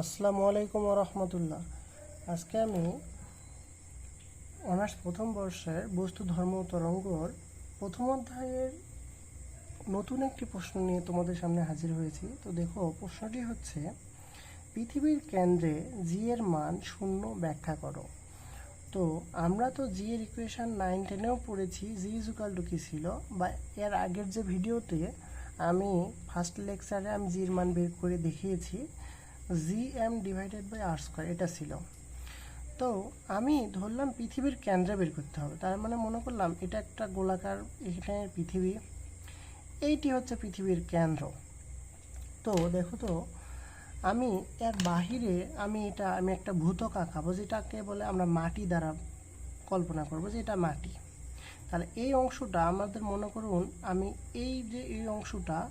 আসসালামু আলাইকুম রহমতুল্লাহ। আজকে আমি অনার্স প্রথম বর্ষের বস্তু, ধর্ম তরঙ্গর প্রথম অধ্যায়ের নতুন একটি প্রশ্ন নিয়ে তোমাদের সামনে হাজির হয়েছি। তো দেখো, প্রশ্নটি হচ্ছে, পৃথিবীর কেন্দ্রে জি এর মান শূন্য ব্যাখ্যা করো। তো আমরা তো জি এর ইকুয়েশন নাইন টেনেও পড়েছি জি ইজুকাল টু কী ছিল? বা এর আগের যে ভিডিওতে আমি ফার্স্ট লেকচারে আমি জির মান বের করে দেখিয়েছি। G M divided by R square এটা ছিল। তো আমি ধরলাম পৃথিবীর কেন্দ্রে বের করতে হবে। তার মানে মনে করলাম এটা একটা গোলাকার এখানে পৃথিবী। এইটি হচ্ছে পৃথিবীর কেন্দ্র। তো দেখো তো, আমি এর বাহিরে আমি এটা, আমি একটা ভূতক আঁকাবো, যেটাকে বলে আমরা মাটি দ্বারা কল্পনা করব যে এটা মাটি। তাহলে এই অংশটা আমাদের মনে করুন, আমি এই যে এই অংশটা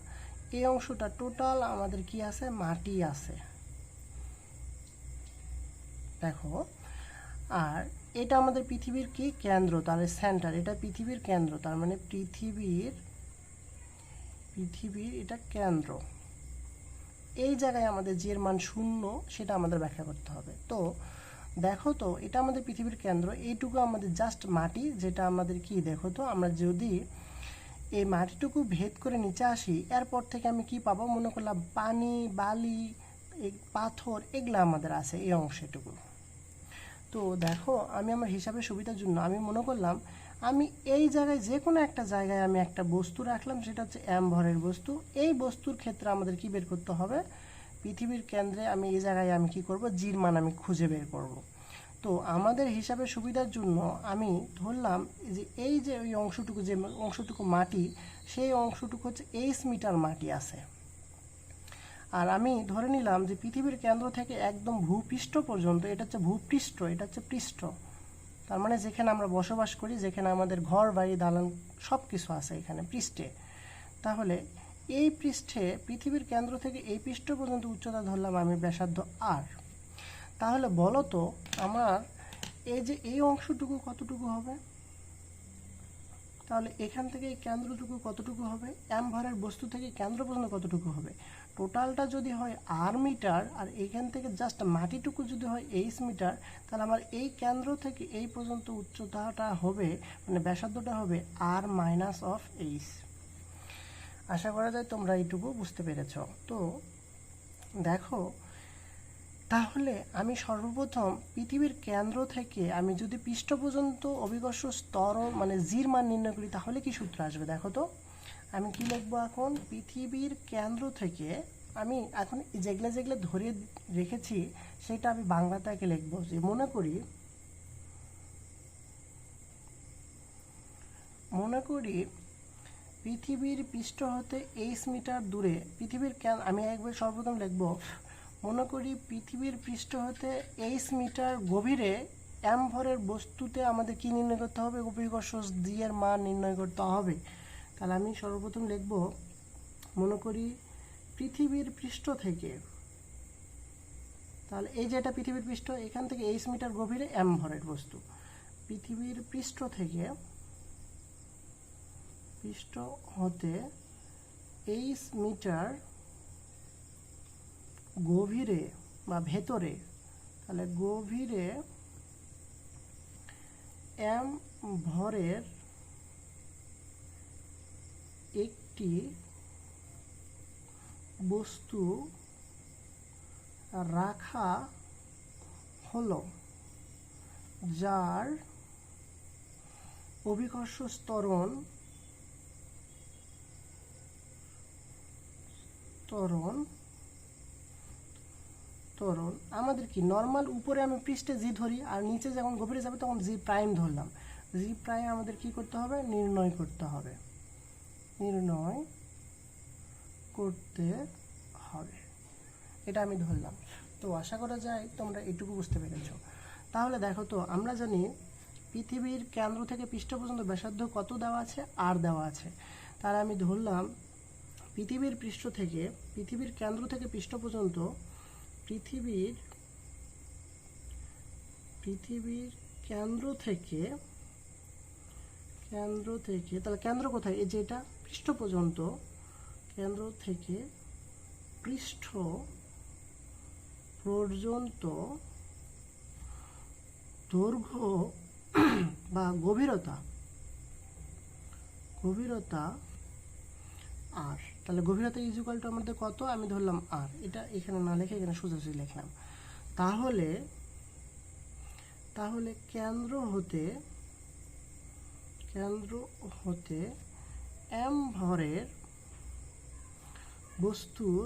এই অংশটা টোটাল আমাদের কি আছে? মাটি আছে। দেখো, আর এটা আমাদের পৃথিবীর কি কেন্দ্র? তাহলে সেন্টার এটা পৃথিবীর কেন্দ্র, তার মানে পৃথিবীর পৃথিবীর এটা কেন্দ্র। এই জায়গায় আমাদের যে মান শূন্য, সেটা আমাদের ব্যাখ্যা করতে হবে। তো, দেখো তো, এটা আমাদের পৃথিবীর কেন্দ্র, এইটুকু আমাদের জাস্ট মাটি, যেটা আমাদের কি, দেখো তো, আমরা যদি এই মাটিটুকু ভেদ করে নিচে আসি, এরপর থেকে আমি কি পাবো? মনে করলাম পানি, বালি পাথর, এগুলো আমাদের আছে, এই অংশটুকু। তো দেখো, আমি আমার হিসাবে সুবিধার জন্য আমি মনে করলাম, আমি এই জায়গায় যে কোনো একটা জায়গায় আমি একটা বস্তু রাখলাম, সেটা হচ্ছে এম ভরের বস্তু। এই বস্তুর ক্ষেত্রে আমাদের কি বের করতে হবে? পৃথিবীর কেন্দ্রে আমি এই জায়গায় আমি কি করব? জির মান আমি খুঁজে বের করব। তো আমাদের হিসাবে সুবিধার জন্য আমি ধরলাম যে এই যে ওই অংশটুকু যে অংশটুকু মাটি, সেই অংশটুকু হচ্ছে এইচ মিটার মাটি আছে। আর আমি ধরে নিলাম যে পৃথিবীর কেন্দ্র থেকে একদম ভূপৃষ্ঠ পর্যন্ত, এটা হচ্ছে ভূপৃষ্ঠ, এটা হচ্ছে পৃষ্ঠ। তার মানে যেখানে আমরা বসবাস করি, যেখানে আমাদের ঘর, বাড়ি, দালান সব কিছু আছে এখানে, পৃষ্ঠে। তাহলে এই পৃষ্ঠে, পৃথিবীর কেন্দ্র থেকে এই পৃষ্ঠ পর্যন্ত উচ্চতা ধরলাম আমি ব্যাসার্ধ আর তাহলে বলো তো, আমার এই যে এই অংশটুকু কতটুকু হবে? তাহলে এখান থেকে এই কেন্দ্রটুকু কতটুকু হবে? এম ভরের বস্তু থেকে কেন্দ্র পর্যন্ত কতটুকু হবে? টোটালটা যদি হয় আর মিটার, আর এইখান থেকে জাস্ট মাটিটুকু যদি হয় এইচ মিটার, তাহলে আমার এই কেন্দ্র থেকে এই পর্যন্ত উচ্চতাটা হবে মানে ব্যাসার্ধটা হবে আর মাইনাস অফ এইচ আশা করা যায় তোমরা এইটুকু বুঝতে পেরেছ। তো দেখো, তাহলে আমি সর্বপ্রথম পৃথিবীর কেন্দ্র থেকে আমি যদি পৃষ্ঠ পর্যন্ত অভিকর্ষ স্তর মানে জির মান নির্ণয় করি, তাহলে কি সূত্র আসবে? দেখো তো। আমি কি লিখব এখন? পৃথিবীর কেন্দ্র থেকে আমি এখন যেগুলো যেগুলো ধরে রেখেছি, সেটা আমি বাংলাটাকে লিখব। যে মনে করি মনে করি পৃথিবীর পৃষ্ঠ হতে এইচ মিটার দূরে, পৃথিবীর আমি একবার সর্বপ্রথম লিখব। মনে করি পৃথিবীর পৃষ্ঠ হতে এইচ মিটার গভীরে এম ভরের বস্তুতে আমাদের কি নির্ণয় করতে হবে? জি এর মান নির্ণয় করতে হবে। তাহলে আমি সর্বপ্রথম লিখব, মনে করি পৃথিবীর পৃষ্ঠ থেকে, তাহলে এই যেটা পৃথিবীর পৃষ্ঠ, এখান থেকে এইচ মিটার গভীরে এম ভরের বস্তু। পৃথিবীর পৃষ্ঠ থেকে, পৃষ্ঠ হতে এইচ মিটার গভীরে বা ভেতরে, তাহলে গভীরে এম ভরের একটি বস্তু রাখা হলো, যার অভিকর্ষ স্তরণ ত্বরণ ত্বরণ আমাদের কি? নর্মাল উপরে আমি পৃষ্ঠে জি ধরি আর নিচে যখন গভীরে যাবে তখন জি প্রাইম ধরলাম। জি প্রাইম আমাদের কি করতে হবে? নির্ণয় করতে হবে। নির্ণয় করতে হবে। এটা আমি ধরলাম। তো আশা করা যায় তোমরা এটুকু বুঝতে পেরেছ। তাহলে দেখো তো, আমরা জানি পৃথিবীর কেন্দ্র থেকে পৃষ্ঠ পর্যন্ত ব্যাসার্ধ কত দেওয়া আছে? আর দেওয়া আছে। তাহলে আমি ধরলাম, পৃথিবীর পৃষ্ঠ থেকে, পৃথিবীর কেন্দ্র থেকে পৃষ্ঠ পর্যন্ত পৃথিবীর পৃথিবীর কেন্দ্র থেকে কেন্দ্র থেকে, তাহলে কেন্দ্র কোথায়? এই যে এটা। পৃষ্ঠ পর্যন্ত কেন্দ্র থেকে পৃষ্ঠ পর্যন্ত দৈর্ঘ্য বা গভীরতা গভীরতা আর তাহলে গভীরতা ইজুকালটা আমাদের কত? আমি ধরলাম আর এটা এখানে না লিখে এখানে সোজাসুজি লিখলাম। তাহলে তাহলে কেন্দ্র হতে কেন্দ্র হতে এম ভরের বস্তুর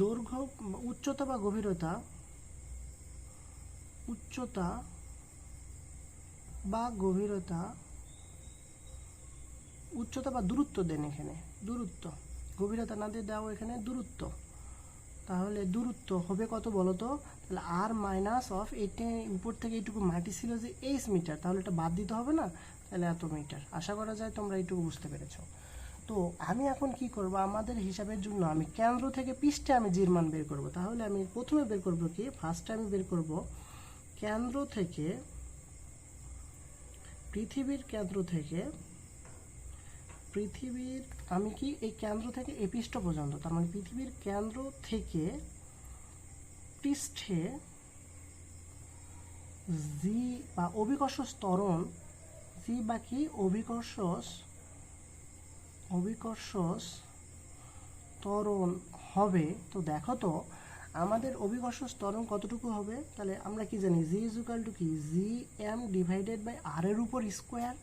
দৈর্ঘ্য, উচ্চতা বা গভীরতা, উচ্চতা বা গভীরতা, উচ্চতা বা দূরত্ব দেন এখানে, দূরত্ব। গভীরতা না দিয়ে দাও এখানে দূরত্ব। তাহলে দূরত্ব হবে কত বলো তো? তাহলে আর মাইনাস অফ এইটা উপর থেকে এইটুকু মাটি ছিল যে এইচ মিটার তাহলে এটা বাদ দিতে হবে না? তাহলে এত মিটার আশা করা যায় তোমরা এইটুকু বুঝতে পেরেছ। তো আমি এখন কি করব? আমাদের হিসাবের জন্য আমি কেন্দ্র থেকে পৃষ্ঠে আমি জির মান বের করব। তাহলে আমি প্রথমে বের করব কি? ফার্স্টে আমি বের করব কেন্দ্র থেকে পৃথিবীর কেন্দ্র থেকে পৃথিবীর, আমি কি এই কেন্দ্র থেকে এই পৃষ্ঠ পর্যন্ত, তার মানে পৃথিবীর কেন্দ্র থেকে পৃষ্ঠে জি বা অভিকর্ষ ত্বরণ জি বা কি অভিকর্ষ অভিকর্ষ ত্বরণ হবে। তো দেখো তো, আমাদের অভিকর্ষ ত্বরণ কতটুকু হবে? তাহলে আমরা কি জানি? জি ইজুকাল টু কি? G M divided by R এর উপর স্কোয়ার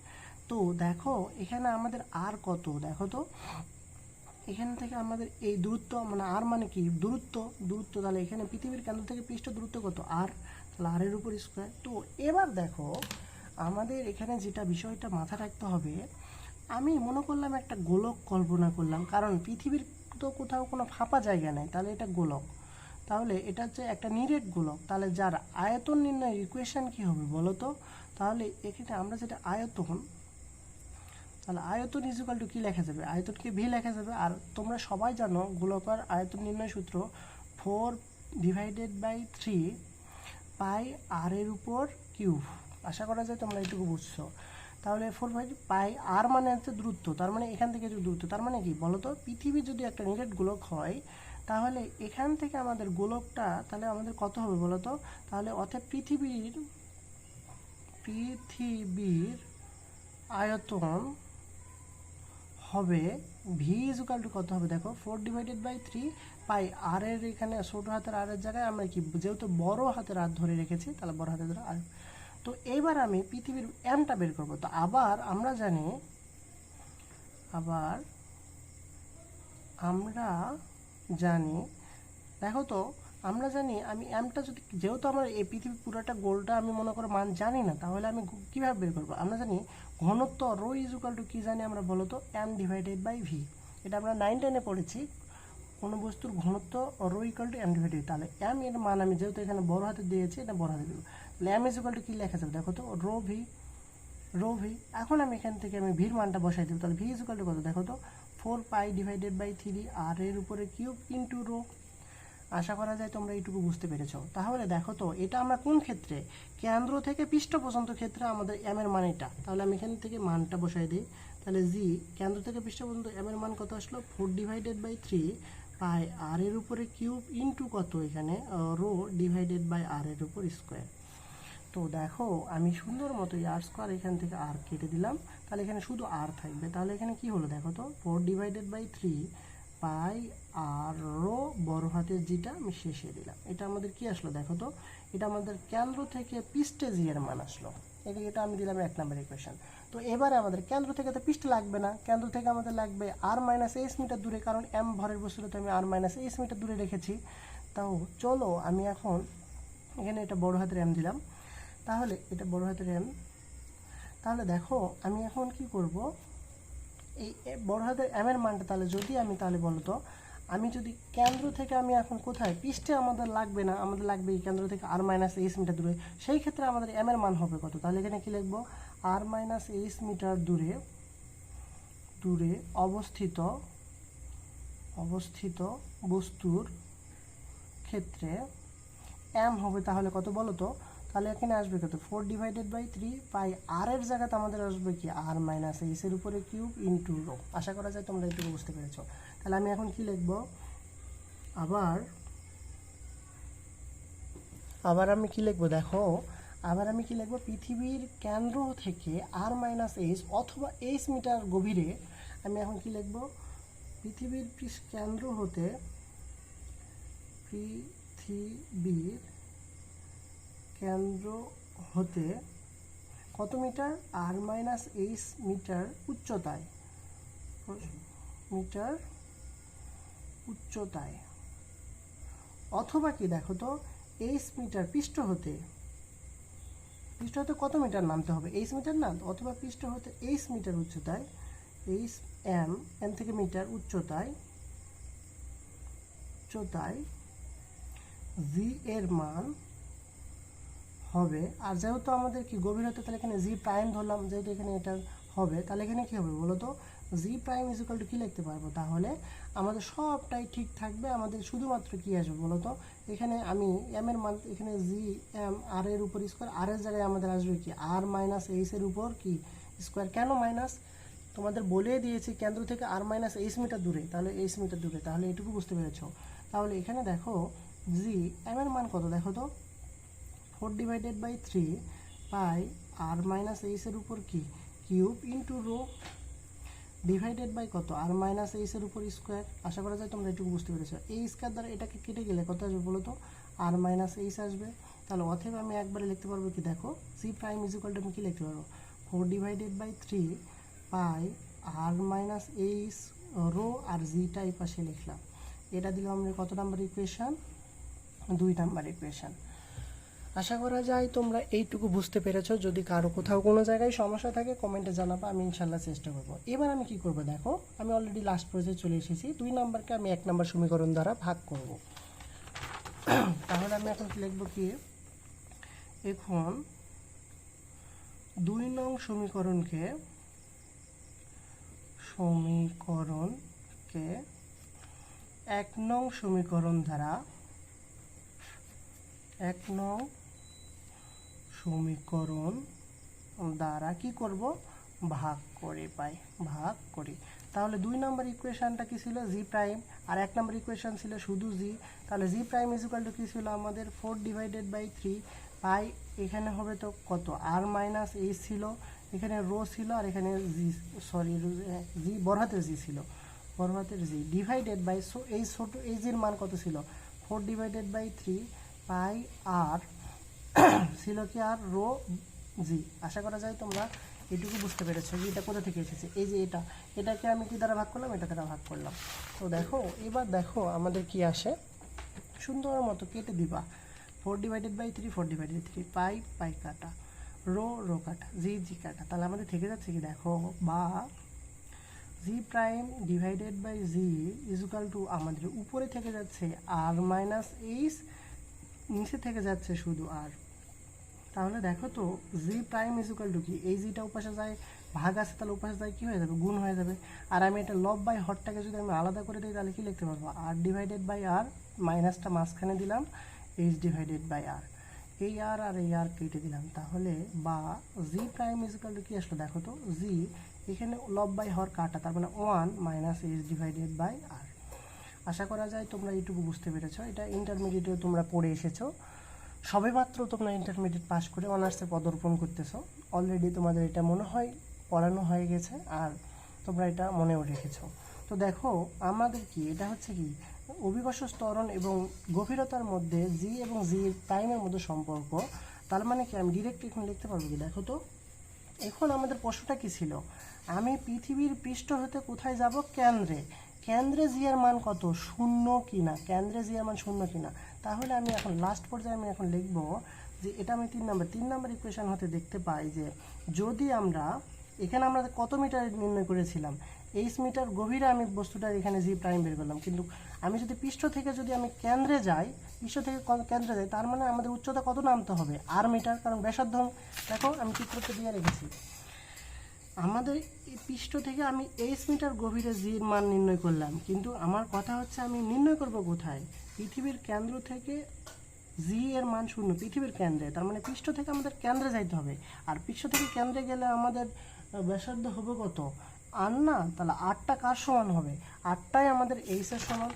তো দেখো, এখানে আমাদের আর কত? দেখো তো, এখান থেকে আমাদের এই দূরত্ব মানে আর মানে কি? দূরত্ব। দূরত্ব, তাহলে এখানে পৃথিবীর কেন্দ্র থেকে পৃষ্ঠ দূরত্ব কত? আর তাহলে আর এর উপর স্কোয়ার তো এবার দেখো আমাদের এখানে যেটা বিষয়টা মাথা রাখতে হবে, আমি মনে করলাম একটা গোলক কল্পনা করলাম, কারণ পৃথিবীর তো কোথাও কোনো ফাঁপা জায়গা নেই, তাহলে এটা গোলক। তাহলে এটা হচ্ছে একটা নিরেট গোলক, তাহলে যার আয়তন নির্ণয়ের ইকুয়েশন কি হবে বলো তো? তাহলে এখানে আমরা যেটা আয়তন, তাহলে আয়তন ইজুকাল টু কী লেখা যাবে? আয়তনকে ভি লেখা যাবে, আর তোমরা সবাই জানো গোলকার আয়তন নির্ণয় সূত্র four divided by three pi R এর উপর কিউব। আশা করা যায় তোমরা এইটুকু বুঝছ। তাহলে ফোর বাই পাই আর মানে হচ্ছে দূরত্ব, তার মানে এখান থেকে যে দূরত্ব, তার মানে কি বলো তো পৃথিবী যদি একটা নিরেট গোলক হয়, তাহলে এখান থেকে আমাদের গোলকটা তাহলে আমাদের কত হবে বলো তো তাহলে অর্থাৎ পৃথিবীর পৃথিবীর আয়তন হবে ভি ইজুকাল টু কত হবে? দেখো four divided by three pi R এর এখানে ছোটো হাতের আর এর জায়গায় আমরা কি, যেহেতু বড় হাতের আর ধরে রেখেছি, তাহলে বড় হাতের ধরে আর তো এইবার আমি পৃথিবীর এমটা বের করব। তো আবার আমরা জানি, আবার আমরা জানি, দেখো তো, আমরা জানি আমি এমটা যদি, যেহেতু আমার এই পৃথিবী পুরোটা গোলটা আমি মনে করো মান জানি না, তাহলে আমি কীভাবে বের করব? আমরা জানি ঘনত্ব রো ইজুকাল টু কী জানি আমরা বলো তো এম ডিভাইডেড বাই ভি এটা আমরা নাইন টেনে পড়েছি। কোনো বস্তুর ঘনত্ব rho equal to M divided তাহলে এম এর মান আমি যেহেতু এখানে বড় হাতে দিয়েছি, এটা বড় হাতে দেবো। তাহলে এম ইজুকাল টু কী লেখা যাবে? দেখো তো, রো ভি রো ভি এখন আমি এখান থেকে আমি ভির মানটা বসাই দেবো, তাহলে ভি ইজুকাল টু কত? দেখো তো four pi divided by three R এর উপরে কিউব ইন্টু রো আশা করা যায় তোমরা এইটুকু বুঝতে পেরেছ। তাহলে দেখো তো, এটা আমরা কোন ক্ষেত্রে? কেন্দ্র থেকে পৃষ্ঠ পর্যন্ত ক্ষেত্রে আমাদের এম এর মান এটা। তাহলে আমি এখান থেকে মানটা বসাই দিই। তাহলে জি কেন্দ্র থেকে পৃষ্ঠ পর্যন্ত এম এর মান কত আসলো? Four divided by three pi R এর উপরে কিউব ইন্টু কত এখানে? রো ডিভাইডেড বাই আর এর উপর স্কোয়ার তো দেখো, আমি সুন্দর মতো আর স্কোয়ার এখান থেকে আর কেটে দিলাম। তাহলে এখানে শুধু আর থাকবে। তাহলে এখানে কি হলো দেখো তো? Four divided by three pi R rho বড় হাতের জিটা আমি শেষে দিলাম। এটা আমাদের কি আসলো দেখো তো? এটা আমাদের কেন্দ্র থেকে পৃষ্ঠে জি এর মান আসলো। এটা এটা আমি দিলাম এক নম্বর ইকুয়েশন তো এবারে আমাদের কেন্দ্র থেকে তো পৃষ্ঠ লাগবে না। কেন্দ্র থেকে আমাদের লাগবে আর মাইনাস এইচ মিটার দূরে, কারণ এম ভরের বস্তুটা তো আমি আর মাইনাস এইচ মিটার দূরে রেখেছি। তাও চলো, আমি এখন এখানে এটা বড় হাতের এম দিলাম। তাহলে, এটা বড় হাতের এম তাহলে দেখো, আমি এখন কি করব? এই বড় হাতের এম এর মানটা তাহলে যদি আমি, তাহলে বলো তো, আমি যদি কেন্দ্র থেকে আমি এখন কোথায়, পৃষ্ঠে আমাদের লাগবে না, আমাদের লাগবে এই কেন্দ্র থেকে আর মাইনাস এইচ মিটার দূরে, সেই ক্ষেত্রে আমাদের এম এর মান হবে কত? তাহলে এখানে কি লিখব? আর মাইনাস এইচ মিটার দূরে দূরে অবস্থিত অবস্থিত বস্তুর ক্ষেত্রে এম হবে তাহলে কত বলো তো? তাহলে এখানে আসবে কত? Four divided by three pi R এর জায়গাতে আমাদের আসবে কি? আর মাইনাস এর উপরে কিউব ইন্টু রো আশা করা যায় তোমরা একটু বুঝতে পেরেছ। তাহলে আমি এখন কি লিখব? আবার আবার আমি কি লিখব? দেখো, আবার আমি কি লিখব? পৃথিবীর কেন্দ্র থেকে আর মাইনাস এইচ অথবা এইচ মিটার গভীরে আমি এখন কি লিখব? পৃথিবীর কেন্দ্র হতে পৃথিবীর কেন্দ্র হতে কত metre? R minus H metre উচ্চতায়। মিটার উচ্চতায়। অথবা কি দেখো তো, এইচ মিটার পৃষ্ঠ হতে পৃষ্ঠ হতে কত মিটার নামতে হবে? এইচ মিটার না, অথবা পৃষ্ঠ হতে এইচ মিটার উচ্চতায়, এইচ এম এম থেকে মিটার উচ্চতায় উচ্চতায়, জি এর মান হবে। আর যেহেতু আমাদের কি গভীরতা তাহলে এখানে জি প্রাইম ধরলাম, যেহেতু এখানে এটা হবে, তাহলে এখানে কি হবে বলো তো জি প্রাইম ইজিক্যাল টু কী লিখতে পারব? তাহলে আমাদের সবটাই ঠিক থাকবে, আমাদের শুধুমাত্র কী আসবে বলো তো এখানে আমি এম এর মান, এখানে জি এম আর এর উপর স্কোয়ার আর এর জায়গায় আমাদের আসবে কি? আর মাইনাস এইচ এর উপর কি? স্কোয়ার কেন মাইনাস তোমাদের বলে দিয়েছি কেন্দ্র থেকে আর মাইনাস এইচ মিটার দূরে, তাহলে এইচ মিটার দূরে, তাহলে এটুকু বুঝতে পেরেছ। তাহলে এখানে দেখো জি এম এর মান কত? দেখো তো। Four divided by three pi R minus এইচের উপর কি? Cube into rho divided by কত? আর মাইনাস এইচের উপর স্কোয়ার। আশা করা যায় তোমরা এটুকু বুঝতে পেরেছ। এই স্কোয়ার দ্বারা এটাকে কেটে গেলে কত আসবে বলো তো? আর মাইনাস এইচ আসবে। তাহলে অথবা আমি একবারে লিখতে পারব কি? দেখো সি প্রাইম ইজ আমি কী লিখতে পারব four divided by three pi R minus H rho R জিটা এই পাশে লিখলাম। এটা দিলাম কত নাম্বার ইকুয়েশন দুই নাম্বার ইকুয়েশন আশা করা যায় তোমরা এইটুকু বুঝতে পেরেছ। যদি কারও কোথাও কোনো জায়গায় সমস্যা থাকে, কমেন্টে জানাব, আমি ইনশাল্লাহ চেষ্টা করব। এবার আমি কি করব দেখো, আমি অলরেডি লাস্ট পর্যায়ে চলে এসেছি। দুই নাম্বারকে আমি এক নাম্বার সমীকরণ দ্বারা ভাগ করব। তাহলে আমি এখন লিখব কি? এখন দুই নং সমীকরণকে সমীকরণকে এক নং সমীকরণ দ্বারা, এক নং সমীকরণ দ্বারা কি করব? ভাগ করে পাই, ভাগ করি। তাহলে দুই নম্বর ইকুয়েশানটা কি ছিল? জি প্রাইম আর এক নম্বর ইকুয়েশান ছিল শুধু জি তাহলে জি প্রাইম ইজুকাল টু কী ছিল? আমাদের four divided by three pi. এখানে হবে তো কত? আর মাইনাস এইচ ছিল। এখানে রো ছিল আর এখানে জি সরি জি বরহাতের জি ছিল। বরহাতের জি ডিভাইডেড বাই সো এই ছোটো, এই জির মান কত ছিল? Four divided by three pi R ছিল কি আর? রো জি। আশা করা যায় তোমরা এটুকু বুঝতে পেরেছ যে এটা কোথা থেকে এসেছে। এই যে এটা। এটাকে আমি কি দ্বারা ভাগ করলাম? এটা দ্বারা ভাগ করলাম। তো দেখো, এবার দেখো আমাদের কি আসে? সুন্দর মতো কেটে দিবা। Four divided by three, four divided three, pi pi কাটা। রো রো কাটা। জি জি কাটা। তাহলে আমাদের থেকে যাচ্ছে কি? দেখো, বা g prime divided by g equal to আমাদের উপরে থেকে যাচ্ছে আর মাইনাস এইচ নিচে থেকে যাচ্ছে শুধু আর। তাহলে দেখো তো জি প্রাইম ইজুকাল টু কি? এই জিটা উপাসে যায়, ভাগ আছে তাহলে উপাসে যায়, কী হয়ে যাবে? গুণ হয়ে যাবে। আর আমি এটা লব বাই হরটাকে যদি আমি আলাদা করে দিই, তাহলে কী লিখতে পারব? আর ডিভাইডেড বাই আর মাইনাসটা মাঝখানে দিলাম এইচ ডিভাইডেড বাই আর এই আর আর এই আর কেটে দিলাম, তাহলে বা জি প্রাইম ইজুকাল টু কী আসলো? দেখো তো জি এখানে লব বাই হর কাটা, তার মানে one minus H divided by R আশা করা যায় তোমরা এইটুকু বুঝতে পেরেছ। এটা ইন্টারমিডিয়েটেও তোমরা পড়ে এসেছ। সবেমাত্র তোমরা ইন্টারমিডিয়েট পাস করে অনার্সে পদর্পণ করতেছো। অলরেডি তোমাদের এটা মনে হয়, পড়ানো হয়ে গেছে আর তোমরা এটা মনেও রেখেছো। তো দেখো, আমাদের কি, এটা হচ্ছে কি অভিবাস স্তরণ এবং গভীরতার মধ্যে জি এবং জি প্রাইমের মধ্যে সম্পর্ক। তার মানে কি, আমি ডিরেক্ট এখন লিখতে পারব কি? দেখো তো, এখন আমাদের প্রশ্নটা কি ছিল? আমি পৃথিবীর পৃষ্ঠ হতে কোথায় যাব, কেন্দ্রে? এর মান কত? শূন্য কিনা? এর মান শূন্য কিনা? তাহলে আমি এখন লাস্ট পর্যায়ে আমি এখন লিখব যে এটা আমি তিন নম্বর তিন নম্বর ইকুয়েশন হতে দেখতে পাই যে যদি আমরা, এখানে আমরা কত মিটার নির্ণয় করেছিলাম? এইচ মিটার গভীরে আমি বস্তুটার এখানে জি প্রাইম বের করলাম। কিন্তু আমি যদি পৃষ্ঠ থেকে যদি আমি কেন্দ্রে যাই, পৃষ্ঠ থেকে কেন্দ্রে যাই, তার মানে আমাদের উচ্চতা কত নামতে হবে? আর মিটার, কারণ ব্যাসার্ধ, দেখো আমি চিত্রতে দিয়ে রেখেছি। আমাদের এই পৃষ্ঠ থেকে আমি এইচ মিটার গভীরে জির মান নির্ণয় করলাম, কিন্তু আমার কথা হচ্ছে আমি নির্ণয় করব কোথায়? পৃথিবীর কেন্দ্র থেকে জি এর মান শূন্য, পৃথিবীর কেন্দ্রে। তার মানে পৃষ্ঠ থেকে আমাদের কেন্দ্রে যাইতে হবে। আর পৃষ্ঠ থেকে কেন্দ্রে গেলে আমাদের ব্যাসার্ধ হবে কত? আর না? তাহলে আটটা কার সমান হবে? আটটাই আমাদের এইচ এর সমান।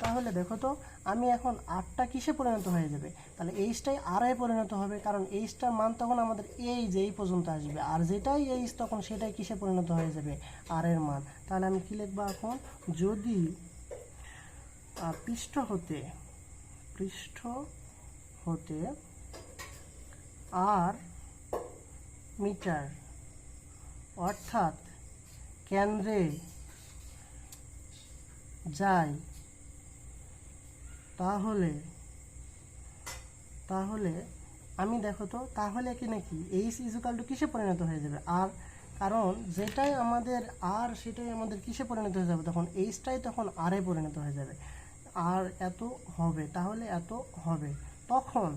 তাহলে দেখো তো, আমি এখন আটটা কিসে পরিণত হয়ে যাবে? তাহলে এইচটাই আর এ পরিণত হবে, কারণ এইচটার মান তখন আমাদের এই যে, এই পর্যন্ত আসবে। আর যেটাই এইচ তখন সেটাই কিসে পরিণত হয়ে যাবে? আর এর মান। তাহলে আমি কি লিখব এখন? যদি পৃষ্ঠ হতে পৃষ্ঠ হতে আর মিটার, অর্থাৎ কেন্দ্রে যায় তাহলে তাহলে, আমি দেখো তো, তাহলে কি নাকি? এইচ ইজুকাল টু কিসে পরিণত হয়ে যাবে? আর কারণ যেটাই আমাদের আর সেটাই আমাদের কিসে পরিণত হয়ে যাবে? তখন এইচটাই তখন আরে পরিণত হয়ে যাবে। আর এত হবে, তাহলে এত হবে। তখন,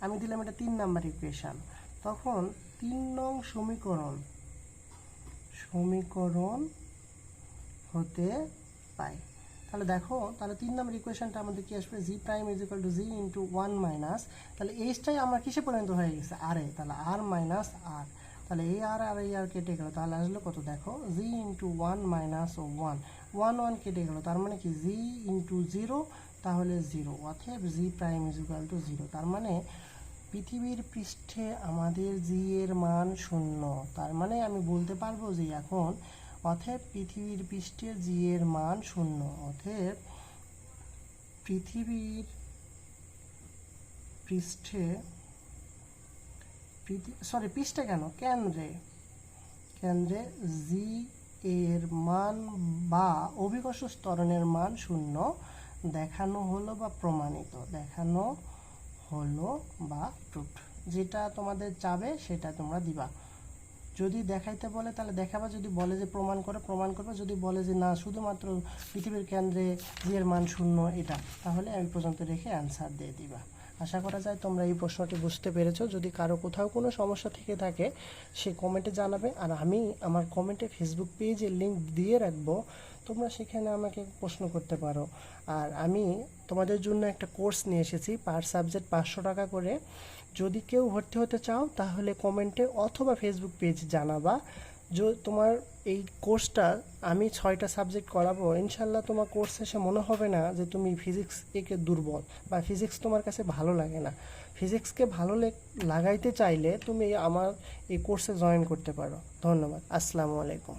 আমি দিলাম এটা তিন নাম্বার ইকুয়েশান তখন তিন নং সমীকরণ সমীকরণ হতে পাই তাহলে দেখো, তাহলে তিন নম্বর ইকুয়েশনটা আমাদের কি আসবে? G prime is equal to g into one minus তাহলে এইচটাই আমার কিসে পরিণত হয়ে গেছে? আর এ। তাহলে আর মাইনাস আর তাহলে এই আর আর এই আর কেটে গেল, তাহলে আসলো কত? দেখো g into one minus one one one কেটে গেল, তার মানে কি? জি ইন্টু জিরো তাহলে zero অথেব g prime is equal to zero তার মানে পৃথিবীর পৃষ্ঠে আমাদের জি এর মান শূন্য। তার মানে আমি বলতে পারব যে এখন অথব পৃথিবীর পৃষ্ঠে জি এর মান শূন্য অথব পৃথিবীর পৃষ্ঠে সরি পৃষ্ঠে কেন? কেন্দ্রে কেন্দ্রে জি এর মান বা অভিকর্ষ স্তরণের মান শূন্য দেখানো হলো বা প্রমাণিত, দেখানো হলো বা প্রুফ। যেটা তোমাদের চাবে সেটা তোমরা দিবা। যদি দেখাইতে বলে, তাহলে দেখাবা। যদি বলে যে প্রমাণ করে, প্রমাণ করবে। যদি বলে যে না, শুধুমাত্র পৃথিবীর কেন্দ্রে জিয়ের মান শূন্য এটা, তাহলে এই পর্যন্ত রেখে অ্যান্সার দিয়ে দিবা। আশা করা যায় তোমরা এই প্রশ্নটি বুঝতে পেরেছ। যদি কারও কোথাও কোনো সমস্যা থেকে থাকে, সে কমেন্টে জানাবে। আর আমি আমার কমেন্টে ফেসবুক পেজে লিংক দিয়ে রাখব। তোমরা সেখানে আমাকে প্রশ্ন করতে পারো। আর আমি তোমাদের জন্য একটা কোর্স নিয়ে এসেছি। পার সাবজেক্ট পাঁচশো টাকা করে। যদি কেউ ভর্তি হতে চাও, তাহলে কমেন্টে অথবা ফেসবুক পেজ জানাবা। যে, তোমার এই কোর্সটা আমি ছয়টা সাবজেক্ট করাবো, ইনশাল্লাহ তোমার কোর্স শেষে মনে হবে না যে তুমি ফিজিক্স একে দুর্বল বা ফিজিক্স তোমার কাছে ভালো লাগে না। ফিজিক্সকে ভালো লেগ- লাগাইতে চাইলে তুমি আমার এই কোর্সে জয়েন করতে পারো। ধন্যবাদ। আসসালামু আলাইকুম।